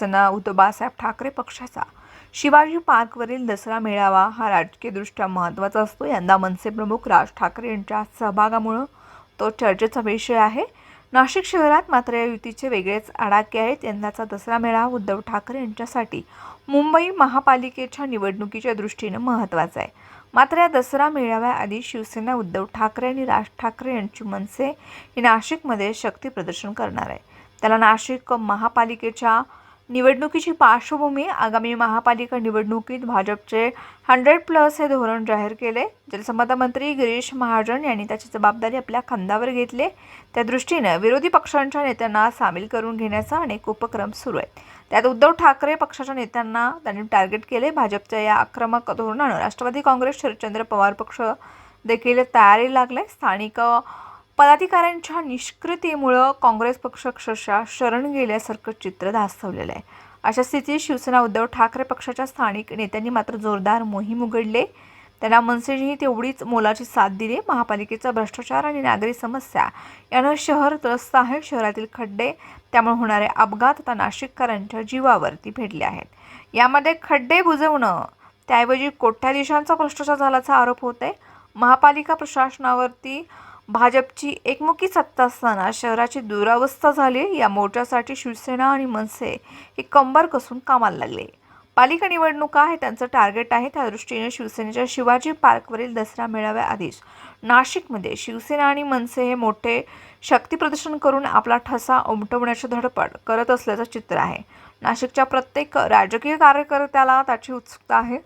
शिवसेना उद्धव बाळासाहेब ठाकरे पक्षाचा. शिवाजी पार्कवरील दसरा मेळावा हा राजकीयदृष्ट्या महत्त्वाचा असतो. यंदा मनसे प्रमुख राज ठाकरे यांच्या सहभागामुळं तो चर्चेचा विषय आहे. नाशिक शहरात मात्र या युतीचे वेगळेच आडाखे आहेत. यंदाचा दसरा मेळावा उद्धव ठाकरे यांच्यासाठी मुंबई महापालिकेच्या निवडणुकीच्या दृष्टीनं महत्त्वाचा आहे. मात्र या दसरा मेळाव्याआधी शिवसेना उद्धव ठाकरे आणि राज ठाकरे यांची मनसे ही नाशिकमध्ये शक्ती प्रदर्शन करणार आहे. त्याला नाशिक महापालिकेच्या निवडणुकीची पार्श्वभूमी आगामी महापालिका निवडणुकीत भाजपचे हंड्रेड प्लस हे धोरण जाहीर केले. जलसंपदा मंत्री गिरीश महाजन यांनी त्याची जबाबदारी आपल्या खांद्यावर घेतली. त्या दृष्टीनं विरोधी पक्षांच्या नेत्यांना सामील करून घेण्याचा अनेक उपक्रम सुरू आहेत. त्यात उद्धव ठाकरे पक्षाच्या नेत्यांना त्यांनी टार्गेट केले. भाजपच्या या आक्रमक धोरणानं राष्ट्रवादी काँग्रेस शरदचंद्र पवार पक्ष देखील तयारी लागले. स्थानिक पदाधिकाऱ्यांच्या निष्क्रियतेमुळं काँग्रेस पक्ष अक्षरशः शरण गेल्यासारखं चित्र दास्तवलेलं आहे. अशा स्थितीत शिवसेना उद्धव ठाकरे पक्षाच्या स्थानिक नेत्यांनी मात्र जोरदार मोहीम उघडले. त्यांना मनसेनेही तेवढीच मोलाची साथ दिली. महापालिकेचा भ्रष्टाचार आणि नागरी समस्या यानं शहर त्रस्त आहे. शहरातील खड्डे त्यामुळे होणारे अपघात आता नाशिककरांच्या जीवावरती भेटले आहेत. यामध्ये खड्डे बुजवणं त्याऐवजी कोट्याधीशांचा भ्रष्टाचार झाल्याचा आरोप होत आहे महापालिका प्रशासनावरती भाजपची एकमुखी सत्ता असताना शहराची दुरावस्था झाली. या मोर्चासाठी शिवसेना आणि मनसे हे कंबर कसून कामाला लागले. पालिका निवडणुका हे त्यांचं टार्गेट आहे. त्या दृष्टीने शिवसेनेच्या शिवाजी पार्कवरील दसरा मेळाव्याआधीच नाशिकमध्ये शिवसेना आणि मनसे हे मोठे शक्तीप्रदर्शन करून आपला ठसा उमटवण्याची धडपड करत असल्याचं चित्र आहे. नाशिकच्या प्रत्येक राजकीय कार्यकर्त्याला त्याची उत्सुकता आहे.